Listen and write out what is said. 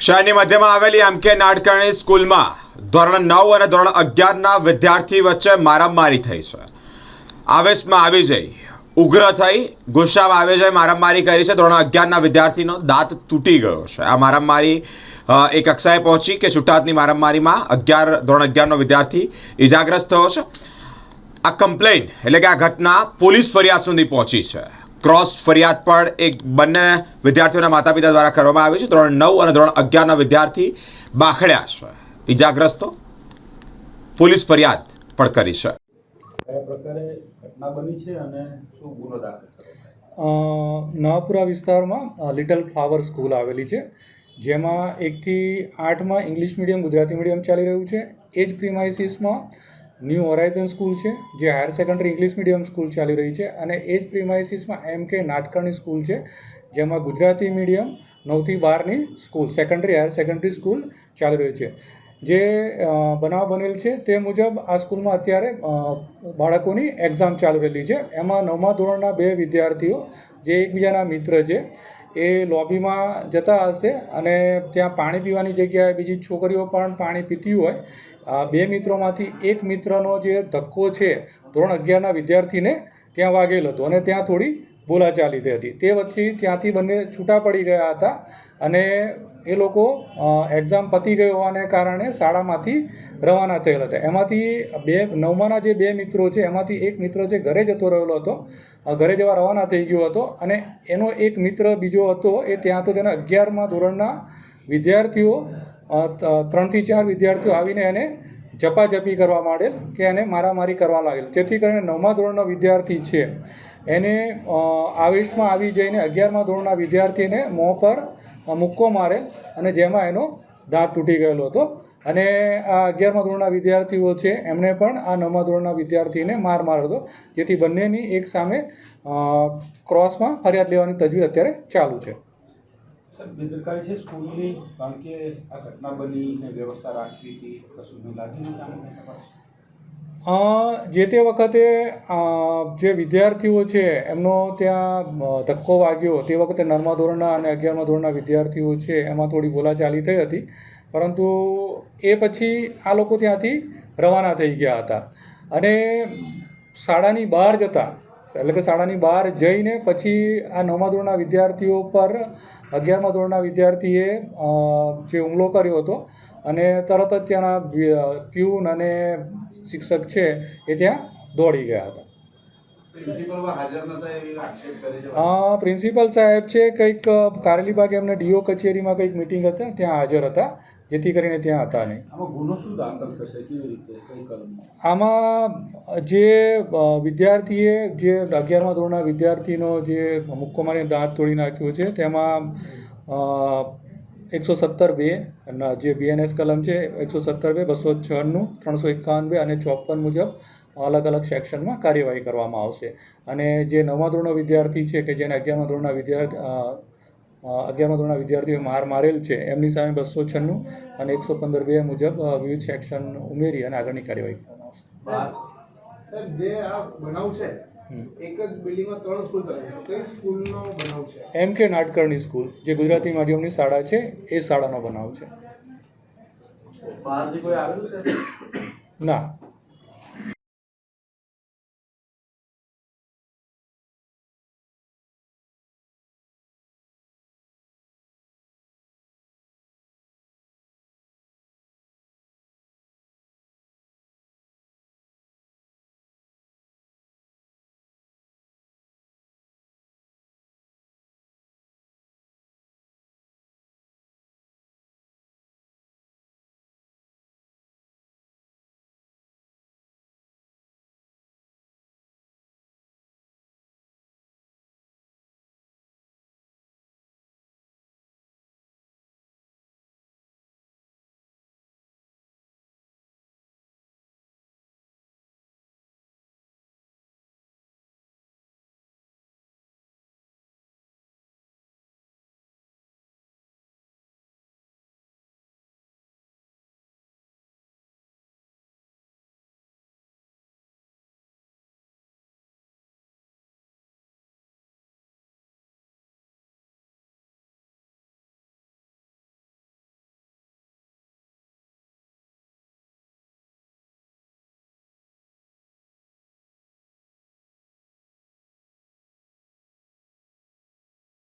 શહેરની મધ્યમાં આવેલી એમ કે નાડકર્ણી સ્કૂલમાં ધોરણ નવ અને ધોરણ અગિયારના વિદ્યાર્થી વચ્ચે મારામારી થઈ છે. આવેશમાં આવી જઈ, ઉગ્ર થઈ, ગુસ્સામાં આવી જઈ, મારામારી કરી છે. ધોરણ અગિયારના વિદ્યાર્થીનો દાંત તૂટી ગયો છે. આ મારામારી એ કક્ષાએ પહોંચી કે છૂટાતની મારામારીમાં અગિયાર, ધોરણ અગિયારનો વિદ્યાર્થી ઇજાગ્રસ્ત થયો છે. આ કમ્પ્લેન એટલે કે આ ઘટના પોલીસ ફરિયાદ સુધી પહોંચી છે. ક્રોસ ફરિયાદ પણ એક બંને વિદ્યાર્થીઓના માતા પિતા દ્વારા કરવામાં આવી છે. ધોરણ નવ અને ધોરણ અગિયારના વિદ્યાર્થી બાખડ્યા છે. ઇજાગ્રસ્તો પોલીસ ફરિયાદ પણ કરી છે. કયા પ્રકારે ઘટના બની છે અને શું ગુનો દાખલ કર્યો અ, નવાપુરા વિસ્તારમાં લિટલ ફ્લાવર સ્કૂલ આવેલી છે જેમાં એકથી આઠમાં ઇંગ્લિશ મીડિયમ ગુજરાતી મીડિયમ ચાલી રહ્યું છે. એ જ પ્રિમાઇસીસમાં ન્યૂ હોરાઇઝન સ્કૂલ છે, જે higher secondary English medium school ચાલી રહી છે અને એ જ પ્રિમાઇસીસમાં એમ કે નાટકર્ણી સ્કૂલ છે, જેમાં ગુજરાતી મીડિયમ નવથી બારની school secondary higher secondary school ચાલી રહી છે. જે બનાવ બનેલ છે તે મુજબ આ સ્કૂલમાં અત્યારે બાળકોની એક્ઝામ ચાલુ રહેલી છે. એમાં નવમા ધોરણના બે વિદ્યાર્થીઓ, જે એકબીજાના મિત્ર છે, એ લોબીમાં જતા હશે અને ત્યાં પાણી પીવાની જગ્યાએ બીજી છોકરીઓ પણ પાણી પીતી હોય. બે મિત્રોમાંથી એક મિત્રનો જે ધક્કો છે, ધોરણ અગિયારના વિદ્યાર્થીને ત્યાં વાગેલો હતો અને ત્યાં થોડી બોલાચાલી થઈ હતી. તે વચ્ચે ત્યાંથી બંને છૂટા પડી ગયા હતા અને એ લોકો એક્ઝામ પતી ગઈ હોવાને કારણે શાળામાંથી રવાના થયેલ હતા. એમાંથી બે, નવમાના જે બે મિત્રો છે, એમાંથી એક મિત્ર છે, ઘરે જતો રહેલો હતો. ઘરે જવા રવાના થઈ ગયો હતો અને એનો એક મિત્ર બીજો હતો, એ ત્યાં તો તેના અગિયારમાં ધોરણના વિદ્યાર્થીઓ ત્રણથી ચાર વિદ્યાર્થીઓ આવીને એને ઝપાઝપી કરવા માંડેલ કે એને મારામારી કરવા લાગેલ. જેથી કરીને નવમા ધોરણનો વિદ્યાર્થી છે. એને આવેશમાં આવી જઈને અગિયારમા ધોરણના વિદ્યાર્થીને મોં પર મુક્કો મારેલ અને જેમાં એનો દાંત તૂટી ગયેલો હતો. અને આ અગિયારમા ધોરણના વિદ્યાર્થીઓ છે, એમણે પણ આ નવમા ધોરણના વિદ્યાર્થીને માર માર્યો હતો. જેથી બંનેની એક સામે ક્રોસમાં ફરિયાદ લેવાની તજવીજ અત્યારે ચાલુ છે. સર બેદરકારી છે સ્કૂલની? કારણ કે આ ઘટના બની ને વ્યવસ્થા રાખવી હતી, કશું લાગી જે તે વખતે જે વિદ્યાર્થીઓ છે, એમનો ત્યાં ધક્કો વાગ્યો. તે વખતે નવમા ધોરણના અને અગિયારમા ધોરણના વિદ્યાર્થીઓ છે, એમાં થોડી બોલાચાલી થઈ હતી. પરંતુ એ પછી આ લોકો ત્યાંથી રવાના થઈ ગયા હતા. અને શાળાની બહાર જતા એટલે કે શાળાની બહાર જઈને પછી આ નવમા ધોરણના વિદ્યાર્થીઓ પર અગિયારમા ધોરણના વિદ્યાર્થીએ જે હુમલો કર્યો હતો અને તરત જ ત્યાંના પ્યુન અને શિક્ષક છે એ ત્યાં દોડી ગયા હતા. પ્રિન્સિપલ સાહેબ છે કંઈક કારેલીબાગ એમને ડીઓ કચેરીમાં કંઈક મિટિંગ હતા ત્યાં હાજર હતા. જેથી કરીને ત્યાં હતા નહીં. આમાં ગુનો શું દાખલ થશે? કેવી રીતે? આમાં જે વિદ્યાર્થીએ જે અગિયારમા ધોરણના વિદ્યાર્થીનો જે મુક્કો મારીને દાંત તોડી નાખ્યો છે તેમાં એકસો સત્તર બે અને જે બીએનએસ કલમ છે એકસો સત્તર બે બસો છન્નું ત્રણસો એકાવન બે અને ચોપન મુજબ અલગ અલગ સેક્શનમાં કાર્યવાહી કરવામાં આવશે. અને જે નવમા ધોરણનો વિદ્યાર્થી છે કે જેને અગિયારમા ધોરણના વિદ્યાર્થી અગિયારમા ધોરણના વિદ્યાર્થીઓએ માર મારેલ છે. એમની સામે બસો છન્નું અને એકસો પંદર બે મુજબ વિવિધ સેક્શન ઉમેરી અને આગળની કાર્યવાહી કરવામાં આવશે. એમ કે નાટકરની સ્કૂલ જે ગુજરાતી માધ્યમની શાળા છે એ શાળાનો બનાવ છે? ના.